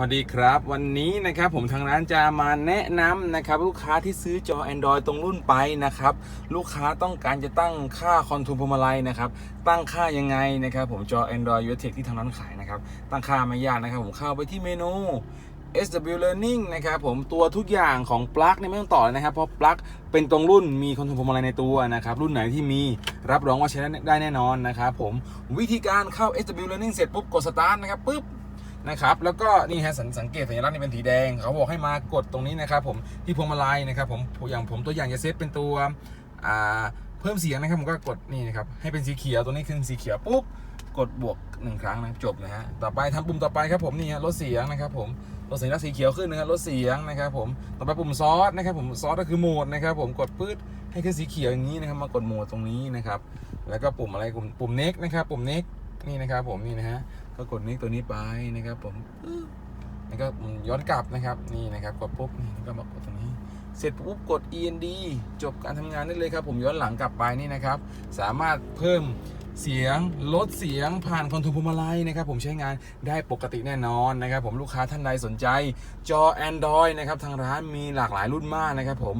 สวัสดีครับ วันนี้นะครับผมทางร้านจะมาแนะนำนะครับลูกค้าที่ซื้อจอ Android ตรงรุ่นไปนะครับลูกค้าต้องการจะตั้งค่าคอนโทรลพวงมาลัยนะครับตั้งค่ายังไงนะครับผมจอ Android u t e c ที่ทางร้านขายนะครับตั้งค่าไม่ยากนะครับผมเข้าไปที่เมนู SW Learning นะครับผมตัวทุกอย่างของปลั๊กเนี่ยไม่ต้องต่อเลยนะครับ เพราะปลั๊กเป็นตรงรุ่นมีคอนโทรลพวงมาลัยในตัวนะครับ รุ่นไหนที่มีรับรองว่าใช้ได้แน่นอนนะครับผมวิธีการเข้า SW Learning เสร็จปุ๊บกด start นะครับปุ๊บ นะครับแล้วก็นี่ฮะสังสังเกตสัญลักษณ์นี่เป็นสีแดง เขาบอกให้มากดตรงนี้นะครับผมที่พวงมาลัยนะครับผมอย่างผมตัวอย่างจะเซตเป็นตัวเพิ่มเสียงนะครับผมก็กดนี่นะครับให้เป็นสีเขียวตัวนี้คือสีเขียวปุ๊บกดบวกหนึ่งครั้งนะจบนะฮะต่อไปทำปุ่มต่อไปครับผมนี่ฮะลดเสียงนะครับผมลดเสียงแล้วสีเขียวขึ้นนะครับลดเสียงนะครับผมต่อไปปุ่มซอสนะครับผมซอสก็คือโหมดนะครับผมกดปื๊ดให้ขึ้นสีเขียวอย่างนี้นะครับมากดโหมดตรงนี้นะครับแล้วก็ปุ่มอะไรปุ่มปุ่มเน็กนะครับปุ่มเน็กนี่นะครับผมนี่นะฮะ ก็กดนิกตัวนี้ไปนะครับ ผมแล้วก็ย้อนกลับนะครับนี่นะครับกดปุ๊บนี่ก็มากดตรงนี้ เสร็จปุ๊บกด END จบการทำงานได้เลยครับ ผมย้อนหลังกลับไปนี่นะครับ สามารถเพิ่มเสียงลดเสียงผ่านคอนโทรลพวงมาลัยนะครับ ผมใช้งานได้ปกติแน่นอนนะครับ ผมลูกค้าท่านใดสนใจจอ Android นะครับทางร้านมีหลากหลายรุ่นมากนะครับ ผม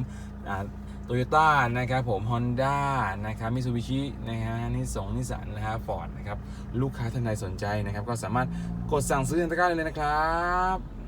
โตโยต้านะครับผม Honda นะครับมิซูบิชินะฮะนิสสงนิสสันนะฮะฟอร์ดนะครับ ลูกค้าท่านใดสนใจนะครับ ก็สามารถกดสั่งซื้อในตะกร้าได้เลยนะครับ